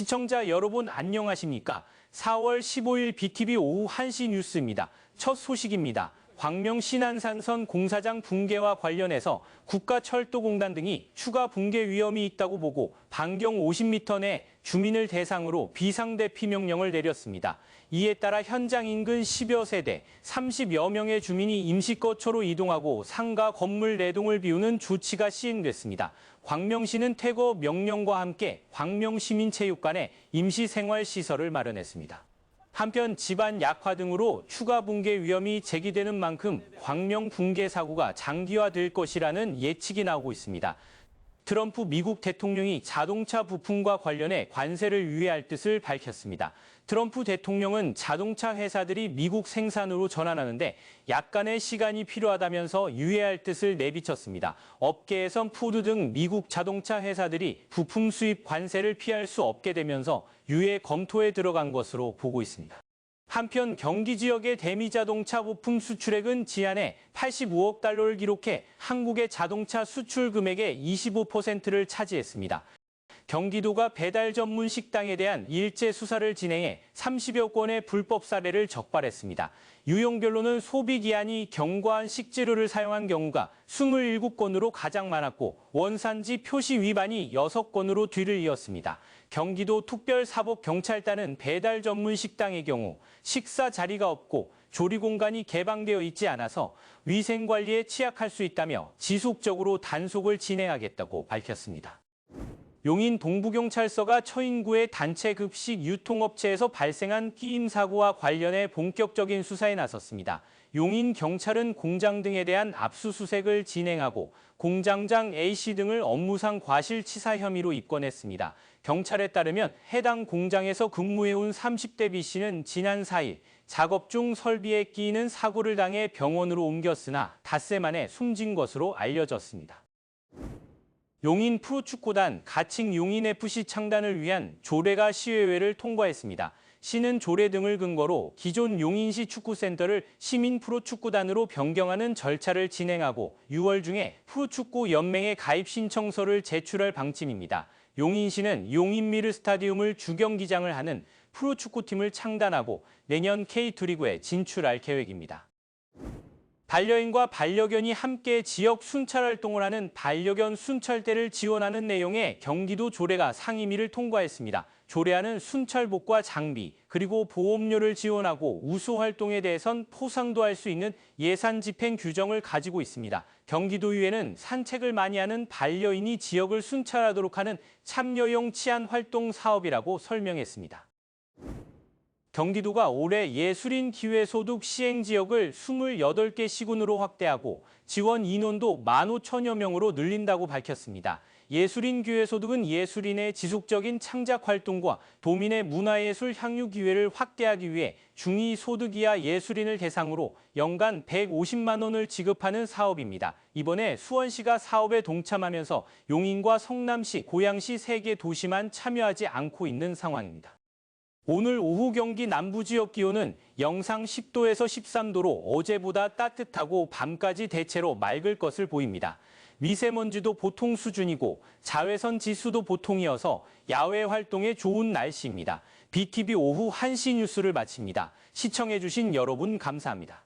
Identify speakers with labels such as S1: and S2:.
S1: 시청자 여러분 안녕하십니까? 4월 15일 BTV 오후 1시 뉴스입니다. 첫 소식입니다. 광명 신안산선 공사장 붕괴와 관련해서 국가철도공단 등이 추가 붕괴 위험이 있다고 보고 반경 50m 내 주민을 대상으로 비상대피 명령을 내렸습니다. 이에 따라 현장 인근 10여 세대, 30여 명의 주민이 임시거처로 이동하고 상가 건물 내동을 비우는 조치가 시행됐습니다. 광명시는 퇴거 명령과 함께 광명시민체육관에 임시생활시설을 마련했습니다. 한편 집안 약화 등으로 추가 붕괴 위험이 제기되는 만큼 광명 붕괴 사고가 장기화될 것이라는 예측이 나오고 있습니다. 트럼프 미국 대통령이 자동차 부품과 관련해 관세를 유예할 뜻을 밝혔습니다. 트럼프 대통령은 자동차 회사들이 미국 생산으로 전환하는데 약간의 시간이 필요하다면서 유예할 뜻을 내비쳤습니다. 업계에선 포드 등 미국 자동차 회사들이 부품 수입 관세를 피할 수 없게 되면서 유예 검토에 들어간 것으로 보고 있습니다. 한편 경기 지역의 대미 자동차 부품 수출액은 지난해 85억 달러를 기록해 한국의 자동차 수출 금액의 25%를 차지했습니다. 경기도가 배달 전문 식당에 대한 일제 수사를 진행해 30여 건의 불법 사례를 적발했습니다. 유형별로는 소비 기한이 경과한 식재료를 사용한 경우가 27건으로 가장 많았고 원산지 표시 위반이 6건으로 뒤를 이었습니다. 경기도 특별사법경찰단은 배달 전문 식당의 경우 식사 자리가 없고 조리 공간이 개방되어 있지 않아서 위생 관리에 취약할 수 있다며 지속적으로 단속을 진행하겠다고 밝혔습니다. 용인 동부경찰서가 처인구의 단체 급식 유통업체에서 발생한 끼임 사고와 관련해 본격적인 수사에 나섰습니다. 용인 경찰은 공장 등에 대한 압수수색을 진행하고 공장장 A씨 등을 업무상 과실치사 혐의로 입건했습니다. 경찰에 따르면 해당 공장에서 근무해온 30대 B씨는 지난 4일 작업 중 설비에 끼이는 사고를 당해 병원으로 옮겼으나 닷새 만에 숨진 것으로 알려졌습니다. 용인 프로축구단 가칭 용인FC 창단을 위한 조례가 시의회를 통과했습니다. 시는 조례 등을 근거로 기존 용인시 축구센터를 시민 프로축구단으로 변경하는 절차를 진행하고 6월 중에 프로축구 연맹에 가입 신청서를 제출할 방침입니다. 용인시는 용인미르 스타디움을 주경기장을 하는 프로축구팀을 창단하고 내년 K2 리그에 진출할 계획입니다. 반려인과 반려견이 함께 지역 순찰 활동을 하는 반려견 순찰대를 지원하는 내용의 경기도 조례가 상임위를 통과했습니다. 조례안은 순찰복과 장비, 그리고 보험료를 지원하고 우수 활동에 대해선 포상도 할 수 있는 예산 집행 규정을 가지고 있습니다. 경기도의회는 산책을 많이 하는 반려인이 지역을 순찰하도록 하는 참여용 치안 활동 사업이라고 설명했습니다. 경기도가 올해 예술인 기회소득 시행 지역을 28개 시군으로 확대하고 지원 인원도 15,000여 명으로 늘린다고 밝혔습니다. 예술인 기회소득은 예술인의 지속적인 창작 활동과 도민의 문화예술 향유 기회를 확대하기 위해 중위 소득 이하 예술인을 대상으로 연간 150만 원을 지급하는 사업입니다. 이번에 수원시가 사업에 동참하면서 용인과 성남시, 고양시 세 개 도시만 참여하지 않고 있는 상황입니다. 오늘 오후 경기 남부 지역 기온은 영상 10도에서 13도로 어제보다 따뜻하고 밤까지 대체로 맑을 것을 보입니다. 미세먼지도 보통 수준이고 자외선 지수도 보통이어서 야외 활동에 좋은 날씨입니다. BTV 오후 1시 뉴스를 마칩니다. 시청해주신 여러분 감사합니다.